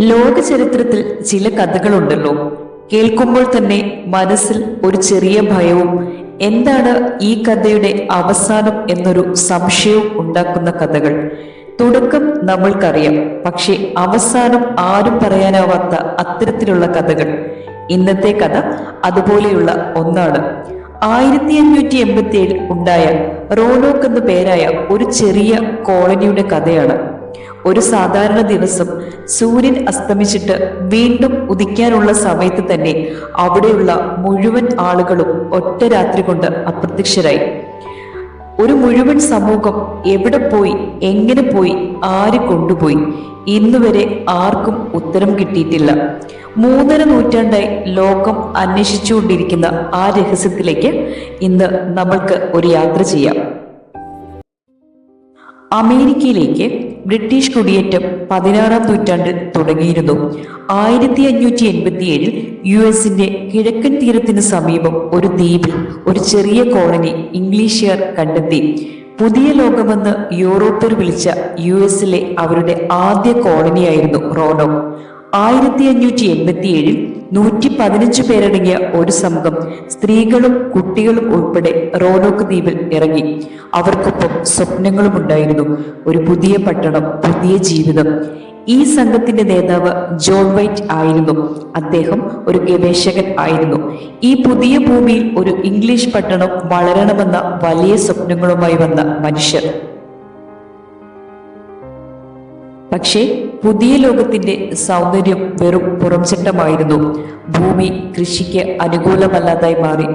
ലോക ചരിത്രത്തിൽ ചില കഥകളുണ്ടല്ലോ. കേൾക്കുമ്പോൾ തന്നെ മനസ്സിൽ ഒരു ചെറിയ ഭയവും എന്താണ് ഈ കഥയുടെ അവസാനം എന്നൊരു സംശയവും ഉണ്ടാക്കുന്ന കഥകൾ. തുടക്കം നമ്മൾക്കറിയാം. പക്ഷെ അവസാനം ആരും പറയാനാവാത്ത അത്തരത്തിലുള്ള കഥകൾ. ഇന്നത്തെ കഥ അതുപോലെയുള്ള ഒന്നാണ്. ആയിരത്തി അഞ്ഞൂറ്റി എൺപത്തി ഏഴിൽ ഉണ്ടായ റോനോക്ക് എന്ന പേരായ ഒരു ചെറിയ കോളനിയുടെ കഥയാണ്. ഒരു സാധാരണ ദിവസം സൂര്യൻ അസ്തമിച്ചിട്ട് വീണ്ടും ഉദിക്കാനുള്ള സമയത്ത് തന്നെ അവിടെയുള്ള മുഴുവൻ ആളുകളും ഒറ്റ രാത്രി കൊണ്ട് അപ്രത്യക്ഷരായി. ഒരു മുഴുവൻ സമൂഹം എവിടെ പോയി എങ്ങനെ പോയി ആര് കൊണ്ടുപോയി ഇന്നുവരെ ആർക്കും ഉത്തരം കിട്ടിയിട്ടില്ല. മൂന്നര നൂറ്റാണ്ടായി ലോകം അന്വേഷിച്ചുകൊണ്ടിരിക്കുന്ന ആ രഹസ്യത്തിലേക്ക് ഇന്ന് നമ്മൾക്ക് ഒരു യാത്ര ചെയ്യാം. അമേരിക്കയിലേക്ക് ബ്രിട്ടീഷ് കുടിയേറ്റം പതിനാറാം നൂറ്റാണ്ടിൽ തുടങ്ങിയിരുന്നു. ആയിരത്തി അഞ്ഞൂറ്റി എൺപത്തി ഏഴിൽ യു എസിന്റെ കിഴക്കൻ തീരത്തിന് സമീപം ഒരു ദ്വീപിൽ ഒരു ചെറിയ കോളനി ഇംഗ്ലീഷുകാർ കണ്ടെത്തി. പുതിയ ലോകമെന്ന് യൂറോപ്യർ വിളിച്ച യു എസിലെ അവരുടെ ആദ്യ കോളനിയായിരുന്നു റോണോ ആയിരത്തി അഞ്ഞൂറ്റി എൺപത്തി ഏഴിൽ നൂറ്റി പതിനഞ്ച് പേരടങ്ങിയ ഒരു സംഘം സ്ത്രീകളും കുട്ടികളും ഉൾപ്പെടെ റോനോക്ക് ദ്വീപിൽ ഇറങ്ങി. അവർക്കൊപ്പം സ്വപ്നങ്ങളും ഉണ്ടായിരുന്നു. ഒരു പുതിയ പട്ടണം പുതിയ ജീവിതം. ഈ സംഘത്തിന്റെ നേതാവ് ജോൺ വൈറ്റ് ആയിരുന്നു. അദ്ദേഹം ഒരു ഗവേഷകൻ ആയിരുന്നു. ഈ പുതിയ ഭൂമിയിൽ ഒരു ഇംഗ്ലീഷ് പട്ടണം വളരണമെന്ന വലിയ സ്വപ്നങ്ങളുമായി വന്ന മനുഷ്യർ. പക്ഷേ പുതിയ ലോകത്തിന്റെ സൗന്ദര്യം വെറും പുറംചട്ടമായിരുന്നു. ഭൂമി കൃഷിക്ക് അനുകൂലമല്ലാതായി മാറി.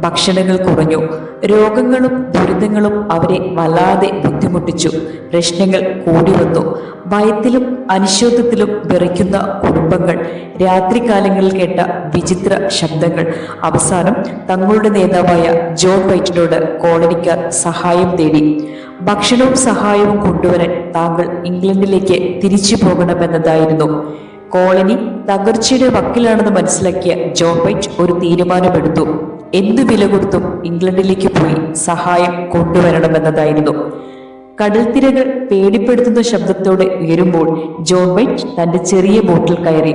ഭക്ഷണങ്ങൾ കുറഞ്ഞു. രോഗങ്ങളും ദുരിതങ്ങളും അവരെ വല്ലാതെ ബുദ്ധിമുട്ടിച്ചു. പ്രശ്നങ്ങൾ കൂടി വന്നു. ഭയത്തിലും അനുശോധത്തിലും വിറയ്ക്കുന്ന കുടുംബങ്ങൾ രാത്രികാലങ്ങളിൽ കേട്ട വിചിത്ര ശബ്ദങ്ങൾ. അവസാനം തങ്ങളുടെ നേതാവായ ജോൺ വൈറ്റിനോട് കോളനിക്കാർ സഹായം തേടി ഭക്ഷണവും സഹായവും കൊണ്ടുവരാൻ താങ്കൾ ഇംഗ്ലണ്ടിലേക്ക് തിരിച്ചു പോകണമെന്നതായിരുന്നു. കോളനി തകർച്ചയുടെ വക്കിലാണെന്ന് മനസ്സിലാക്കിയ ജോൺ ഒരു തീരുമാനമെടുത്തു. എന്തു വില കൊടുത്തും ഇംഗ്ലണ്ടിലേക്ക് പോയി സഹായം കൊണ്ടുവരണമെന്നതായിരുന്നു. കടൽത്തിരകൾ പേടിപ്പെടുത്തുന്ന ശബ്ദത്തോടെ ഉയരുമ്പോൾ ജോൺ തന്റെ ചെറിയ ബോട്ടിൽ കയറി.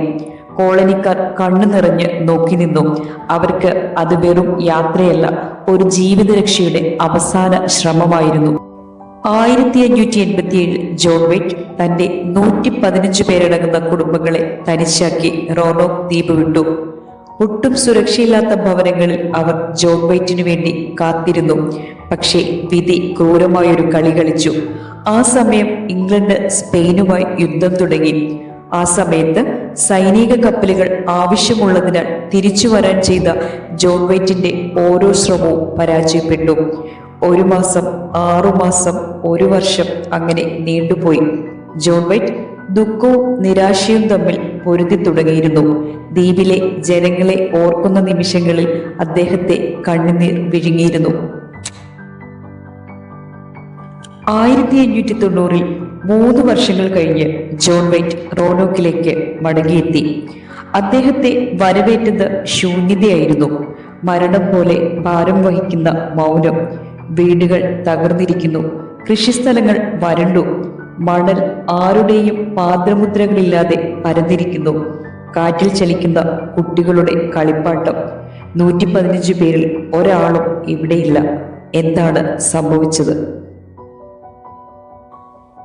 കോളനിക്കാർ കണ്ണു നിറഞ്ഞ് നോക്കി നിന്നു. അവർക്ക് അത് വെറും യാത്രയല്ല ഒരു ജീവിതരക്ഷയുടെ അവസാന ശ്രമമായിരുന്നു. ആയിരത്തി അഞ്ഞൂറ്റി എൺപത്തി ഏഴിൽ ജോൺ വെറ്റ് തന്റെ നൂറ്റി പതിനഞ്ച് പേരടങ്ങുന്ന കുടുംബങ്ങളെ തനിച്ചാക്കി റോണോക്ക് ദ്വീപ് വിട്ടു. ഒട്ടും സുരക്ഷയില്ലാത്ത ഭവനങ്ങളിൽ അവർ ജോൺ വൈറ്റിനു വേണ്ടി കാത്തിരുന്നു. പക്ഷേ വിധി ക്രൂരമായൊരു കളി കളിച്ചു. ആ സമയം ഇംഗ്ലണ്ട് സ്പെയിനുമായി യുദ്ധം തുടങ്ങി. ആ സമയത്ത് സൈനിക കപ്പലുകൾ ആവശ്യമുള്ളതിനാൽ തിരിച്ചു വരാൻ ചെയ്ത ജോൺ വൈറ്റിന്റെ ഓരോ ശ്രമവും പരാജയപ്പെട്ടു. ഒരു മാസം ആറുമാസം ഒരു വർഷം അങ്ങനെ നീണ്ടുപോയി. ജോൺ വൈറ്റ് ദുഃഖവും നിരാശയും തമ്മിൽ പൊരുതി തുടങ്ങിയിരുന്നു. ദ്വീപിലെ ജനങ്ങളെ ഓർക്കുന്ന നിമിഷങ്ങളിൽ അദ്ദേഹത്തെ കണ്ണുനീർ വിഴുങ്ങിയിരുന്നു. ആയിരത്തി അഞ്ഞൂറ്റി തൊണ്ണൂറിൽ മൂന്ന് വർഷങ്ങൾ കഴിഞ്ഞ് ജോൺ വൈറ്റ് റോണോക്കിലേക്ക് മടങ്ങിയെത്തി. അദ്ദേഹത്തെ വരവേറ്റത് ശൂന്യതയായിരുന്നു. മരണം പോലെ ഭാരം വഹിക്കുന്ന മൗനം. വീടുകൾ തകർന്നിരിക്കുന്നു. കൃഷിസ്ഥലങ്ങൾ വരണ്ടു. മണൽ ആരുടെയും പാദ്രമുദ്രകളില്ലാതെ പരന്നിരിക്കുന്നു. കാറ്റിൽ ചലിക്കുന്ന കുട്ടികളുടെ കളിപ്പാട്ടം. നൂറ്റി പതിനഞ്ച് പേരിൽ ഒരാളും ഇവിടെയില്ല. എന്താണ് സംഭവിച്ചത്?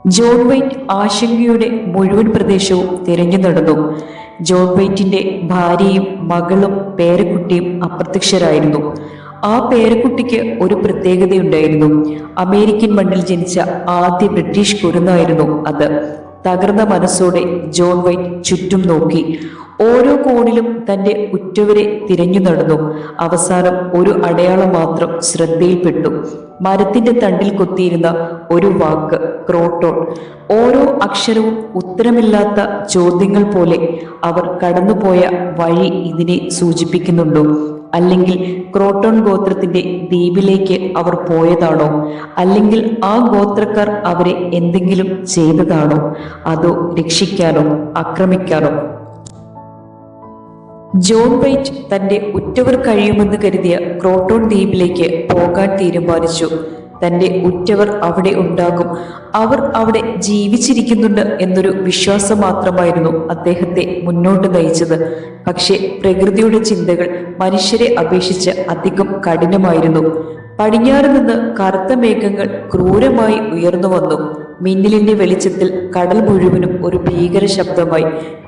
ജോൺ വൈറ്റ് ആശങ്കയുടെ മുഴുവൻ പ്രദേശവും തിരഞ്ഞു നടന്നു. ജോൺ വൈറ്റിന്റെ ഭാര്യയും മകളും പേരക്കുട്ടിയും അപ്രത്യക്ഷരായിരുന്നു. ആ പേരക്കുട്ടിക്ക് ഒരു പ്രത്യേകതയുണ്ടായിരുന്നു. അമേരിക്കൻ മണ്ണിൽ ജനിച്ച ആദ്യ ബ്രിട്ടീഷ് കുരുന്നായിരുന്നു അത്. തകർന്ന മനസ്സോടെ ജോൺ വൈറ്റ് ചുറ്റും നോക്കി. ഓരോ കോണിലും തന്റെ ഉറ്റവരെ തിരഞ്ഞു നടന്നു. അവസാനം ഒരു അടയാളം മാത്രം ശ്രദ്ധയിൽപ്പെട്ടു. മരത്തിന്റെ തണ്ടിൽ കൊത്തിയിരുന്ന ഒരു വാക്ക് ക്രോട്ടോൺ. ഓരോ അക്ഷരവും ഉത്തരമില്ലാത്ത ചോദ്യങ്ങൾ പോലെ അവർ കടന്നുപോയ വഴി ഇതിനെ സൂചിപ്പിക്കുന്നുണ്ടോ. അല്ലെങ്കിൽ ക്രോട്ടോൺ ഗോത്രത്തിന്റെ ദ്വീപിലേക്ക് അവർ പോയതാണോ? അല്ലെങ്കിൽ ആ ഗോത്രക്കാർ അവരെ എന്തെങ്കിലും ചെയ്തതാണോ? അതോ രക്ഷിക്കാനോ ആക്രമിക്കാനോ? ജോൺ വൈറ്റ് തന്റെ ഉറ്റവർ കഴിയുമെന്ന് കരുതിയ ക്രോട്ടോൺ ദ്വീപിലേക്ക് പോകാൻ തീരുമാനിച്ചു. തന്റെ ഉറ്റവർ അവിടെ ഉണ്ടാകും. അവർ അവിടെ ജീവിച്ചിരിക്കുന്നുണ്ട് എന്നൊരു വിശ്വാസം മാത്രമായിരുന്നു അദ്ദേഹത്തെ മുന്നോട്ട് നയിച്ചത്. പക്ഷേ പ്രകൃതിയുടെ ചിന്തകൾ മനുഷ്യരെ അപേക്ഷിച്ച് അധികം കഠിനമായിരുന്നു. പടിഞ്ഞാറ് നിന്ന് കറുത്ത മേഘങ്ങൾ ക്രൂരമായി ഉയർന്നു വന്നു. മിന്നലിന്റെ വെളിച്ചത്തിൽ കടൽ മുഴുവനും ഒരു ഭീകര ശബ്ദമായി.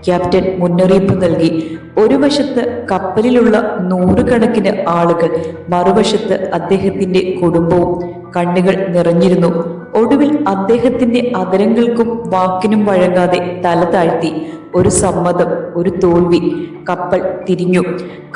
ക്യാപ്റ്റൻ മുന്നറിയിപ്പ് നൽകി ഒരു വശത്ത് കപ്പലിലുള്ള നൂറുകണക്കിന് ആളുകൾ മറുവശത്ത് അദ്ദേഹത്തിന്റെ കുടുംബവും കണ്ണുകൾ നിറഞ്ഞിരുന്നു. ഒടുവിൽ അദ്ദേഹത്തിന്റെ അതരങ്ങൾക്കും വാക്കിനും വഴങ്ങാതെ തല താഴ്ത്തി. ഒരു സമ്മതം ഒരു തോൽവി. കപ്പൽ തിരിഞ്ഞു.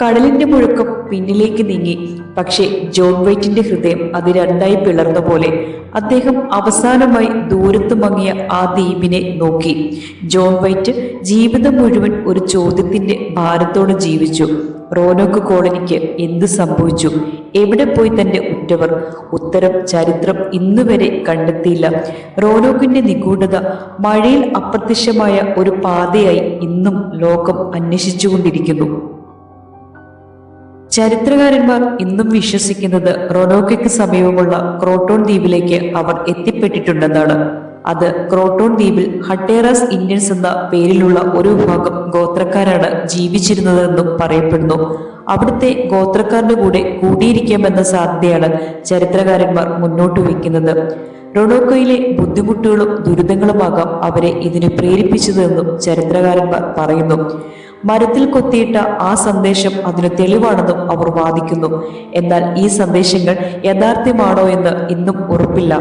കടലിന്റെ മുഴക്കം പിന്നിലേക്ക് നീങ്ങി. പക്ഷേ ജോൺ വൈറ്റിന്റെ ഹൃദയം അത് രണ്ടായി പിളർന്ന പോലെ. അദ്ദേഹം അവസാനമായി ദൂരത്ത് മങ്ങിയ ആ ദ്വീപിനെ നോക്കി. ജോൺ വൈറ്റ് ജീവിതം മുഴുവൻ ഒരു ചോദ്യത്തിന്റെ ഭാരത്തോടെ ജീവിച്ചു. റോനോക്ക് കോളനിക്ക് എന്ത് സംഭവിച്ചു? എവിടെ പോയി തന്റെ ഉറ്റവർ? ഉത്തരം ചരിത്രം ഇന്നുവരെ കണ്ടെത്തിയില്ല. റോനോക്കിന്റെ നിഗൂഢത മഴയിൽ അപ്രത്യക്ഷമായ ഒരു പാതയായി ഇന്നും ലോകം അന്വേഷിച്ചുകൊണ്ടിരിക്കുന്നു. ചരിത്രകാരന്മാർ ഇന്നും വിശ്വസിക്കുന്നത് റൊനോക്കയ്ക്ക് സമീപമുള്ള ക്രോട്ടോൺ ദ്വീപിലേക്ക് അവർ എത്തിപ്പെട്ടിട്ടുണ്ടെന്നാണ്. അത് ക്രോട്ടോൺ ദ്വീപിൽ ഹട്ടേറസ് ഇന്ത്യൻസ് എന്ന പേരിലുള്ള ഒരു വിഭാഗം ഗോത്രക്കാരാണ് ജീവിച്ചിരുന്നതെന്നും പറയപ്പെടുന്നു. അവിടുത്തെ ഗോത്രക്കാരുടെ കൂടെ കൂടിയിരിക്കാമെന്ന സാധ്യതയാണ് ചരിത്രകാരന്മാർ മുന്നോട്ട് വയ്ക്കുന്നത്. റൊണോക്കോയിലെ ബുദ്ധിമുട്ടുകളും ദുരിതങ്ങളുമാകാം അവരെ ഇതിന് പ്രേരിപ്പിച്ചതെന്നും ചരിത്രകാരന്മാർ പറയുന്നു. മരത്തിൽ കൊത്തിയിട്ട ആ സന്ദേശം അതിന് തെളിവാണെന്നും അവർ വാദിക്കുന്നു. എന്നാൽ ഈ സന്ദേശങ്ങൾ യഥാർത്ഥമാണോ എന്ന് ഇന്നും ഉറപ്പില്ല.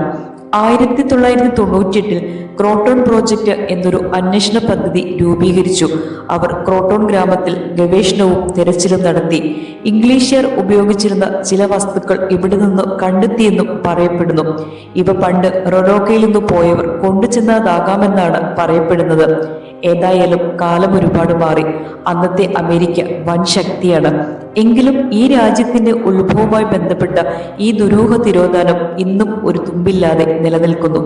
ആയിരത്തി തൊള്ളായിരത്തി തൊണ്ണൂറ്റിയെട്ടിൽ ക്രോട്ടോൺ പ്രോജക്റ്റ് എന്നൊരു അന്വേഷണ പദ്ധതി രൂപീകരിച്ചു. അവർ ക്രോട്ടോൺ ഗ്രാമത്തിൽ ഗവേഷണവും തിരച്ചിലും നടത്തി. ഇംഗ്ലീഷ്യർ ഉപയോഗിച്ചിരുന്ന ചില വസ്തുക്കൾ ഇവിടെ നിന്ന് കണ്ടെത്തിയെന്നും പറയപ്പെടുന്നു. ഇവ പണ്ട് റൊറോക്കയിൽ നിന്ന് പോയവർ കൊണ്ടുചെന്നതാകാമെന്നാണ് പറയപ്പെടുന്നത്. ഏതായാലും കാലം ഒരുപാട് മാറി. അന്നത്തെ അമേരിക്ക വൻ ശക്തിയാണ്. എങ്കിലും ഈ രാജ്യത്തിന്റെ ഉത്ഭവവുമായി ബന്ധപ്പെട്ട ഈ ദുരൂഹ തിരോധാനം ഇന്നും ഒരു തുമ്പില്ലാതെ നിലനിൽക്കുന്നു.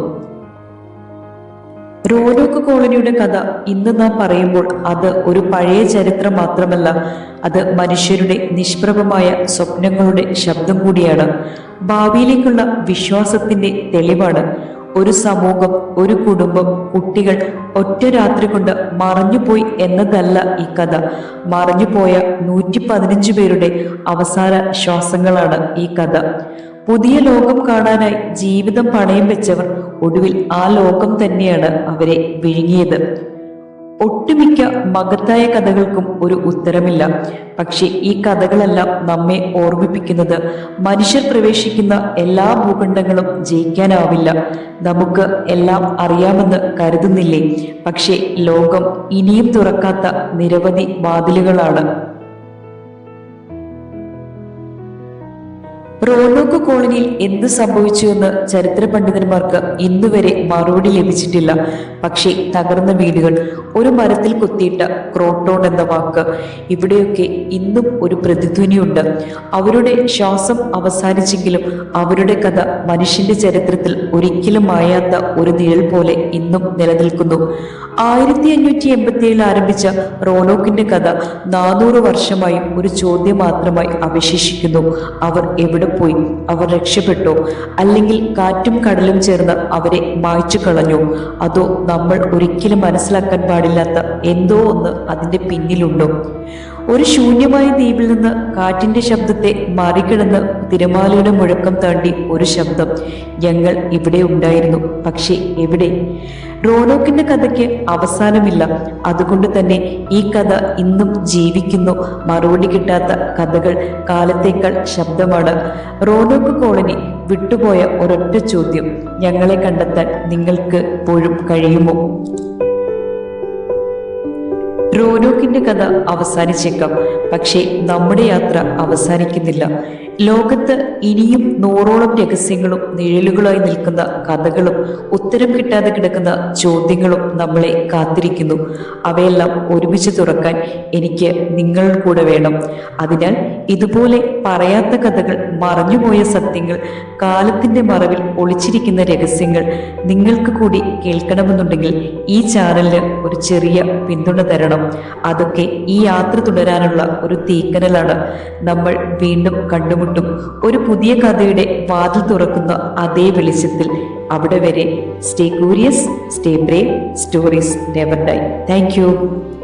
റോനോക്ക് കോളനിയുടെ കഥ ഇന്ന് നാം പറയുമ്പോൾ അത് ഒരു പഴയ ചരിത്രം മാത്രമല്ല അത് മനുഷ്യരുടെ നിഷ്പ്രഭമായ സ്വപ്നങ്ങളുടെ ശബ്ദം കൂടിയാണ്. ഭാവിയിലേക്കുള്ള വിശ്വാസത്തിന്റെ തെളിവാണ്. ഒരു സമൂഹം ഒരു കുടുംബം കുട്ടികൾ ഒറ്റ രാത്രി കൊണ്ട് മറഞ്ഞുപോയി എന്നതല്ല ഈ കഥ. മറഞ്ഞുപോയ നൂറ്റി പതിനഞ്ച് പേരുടെ അവസാന ശ്വാസങ്ങളാണ് ഈ കഥ. പുതിയ ലോകം കാണാനായി ജീവിതം പണയം വെച്ചവർ ഒടുവിൽ ആ ലോകം തന്നെയാണ് അവരെ വിഴുങ്ങിയത്. ഒട്ടുമിക്ക മകത്തായ കഥകൾക്കും ഒരു ഉത്തരമില്ല. പക്ഷെ ഈ കഥകളെല്ലാം നമ്മെ ഓർമ്മിപ്പിക്കുന്നത് മനുഷ്യർ പ്രവേശിക്കുന്ന എല്ലാ ഭൂഖണ്ഡങ്ങളും ജയിക്കാനാവില്ല. നമുക്ക് എല്ലാം അറിയാമെന്ന് കരുതുന്നില്ലേ? പക്ഷെ ലോകം ഇനിയും തുറക്കാത്ത നിരവധി വാതിലുകളാണ്. റോണോക്ക് കോളനിയിൽ എന്ത് സംഭവിച്ചു എന്ന് ചരിത്ര പണ്ഡിതന്മാർക്ക് ഇന്നുവരെ മറുപടി ലഭിച്ചിട്ടില്ല. പക്ഷേ തകർന്ന വീടുകൾ ഒരു മരത്തിൽ കൊത്തിയിട്ട ക്രോട്ടോൺ എന്ന വാക്ക് ഇവിടെയൊക്കെ ഇന്നും ഒരു പ്രതിധ്വനിയുണ്ട്. അവരുടെ ശ്വാസം അവസാനിച്ചെങ്കിലും അവരുടെ കഥ മനുഷ്യന്റെ ചരിത്രത്തിൽ ഒരിക്കലും മായാത്ത ഒരു നിഴൽ പോലെ ഇന്നും നിലനിൽക്കുന്നു. ആയിരത്തി അഞ്ഞൂറ്റി എൺപത്തി ഏഴിൽ ആരംഭിച്ച റോണോക്കിന്റെ കഥ നാനൂറ് വർഷമായി ഒരു ചോദ്യം മാത്രമായി അവശേഷിക്കുന്നു. അവർ എവിടെ പോയി. അവർ രക്ഷപ്പെട്ടു. അല്ലെങ്കിൽ കാറ്റും കടലും ചേർന്ന് അവരെ മായ്ച്ചു കളഞ്ഞു. അതോ നമ്മൾ ഒരിക്കലും മനസ്സിലാക്കാൻ പാടില്ലാത്ത എന്തോ ഒന്ന് അതിന്റെ പിന്നിലുണ്ടോ. ഒരു ശൂന്യമായ ദ്വീപിൽ നിന്ന് കാറ്റിന്റെ ശബ്ദത്തെ മറികടന്ന് തിരമാലയുടെ മുഴക്കം താണ്ടി ഒരു ശബ്ദം. ഞങ്ങൾ ഇവിടെ ഉണ്ടായിരുന്നു പക്ഷേ എവിടെ? റോനോക്കിന്റെ കഥയ്ക്ക് അവസാനമില്ല. അതുകൊണ്ട് തന്നെ ഈ കഥ ഇന്നും ജീവിക്കുന്നു. മറുപടി കിട്ടാത്ത കഥകൾ കാലത്തേക്കാൾ ശബ്ദമാണ്. റോനോക്ക് കോളനി വിട്ടുപോയ ഒരൊറ്റ ചോദ്യം. ഞങ്ങളെ കണ്ടെത്താൻ നിങ്ങൾക്ക് ഇപ്പോഴും കഴിയുമോ? റോനോക്കിന്റെ കഥ അവസാനിച്ചേക്കാം. പക്ഷേ നമ്മുടെ യാത്ര അവസാനിക്കുന്നില്ല. ലോകത്ത് ഇനിയും നൂറോളം രഹസ്യങ്ങളും നിഴലുകളായി നിൽക്കുന്ന കഥകളും ഉത്തരം കിട്ടാതെ കിടക്കുന്ന ചോദ്യങ്ങളും നമ്മളെ കാത്തിരിക്കുന്നു. അവയെല്ലാം ഒരുമിച്ച് തുറക്കാൻ എനിക്ക് നിങ്ങൾ കൂടെ വേണം. അതിനാൽ ഇതുപോലെ പറയാത്ത കഥകൾ മറഞ്ഞുപോയ സത്യങ്ങൾ കാലത്തിന്റെ മറവിൽ ഒളിച്ചിരിക്കുന്ന രഹസ്യങ്ങൾ നിങ്ങൾക്ക് കൂടി കേൾക്കണമെന്നുണ്ടെങ്കിൽ ഈ ചാനലിന് ഒരു ചെറിയ പിന്തുണ തരണം. അതൊക്കെ ഈ യാത്ര തുടരാനുള്ള ഒരു തീക്കനലാണ്. നമ്മൾ വീണ്ടും കണ്ടുമുട്ടും. കണ്ടുമുട്ടും ഒരു പുതിയ കഥയുടെ വാതിൽ തുറക്കുന്ന അതേ വെളിച്ചത്തിൽ അവിടെ വരെ stay curious stay brave stories never die thank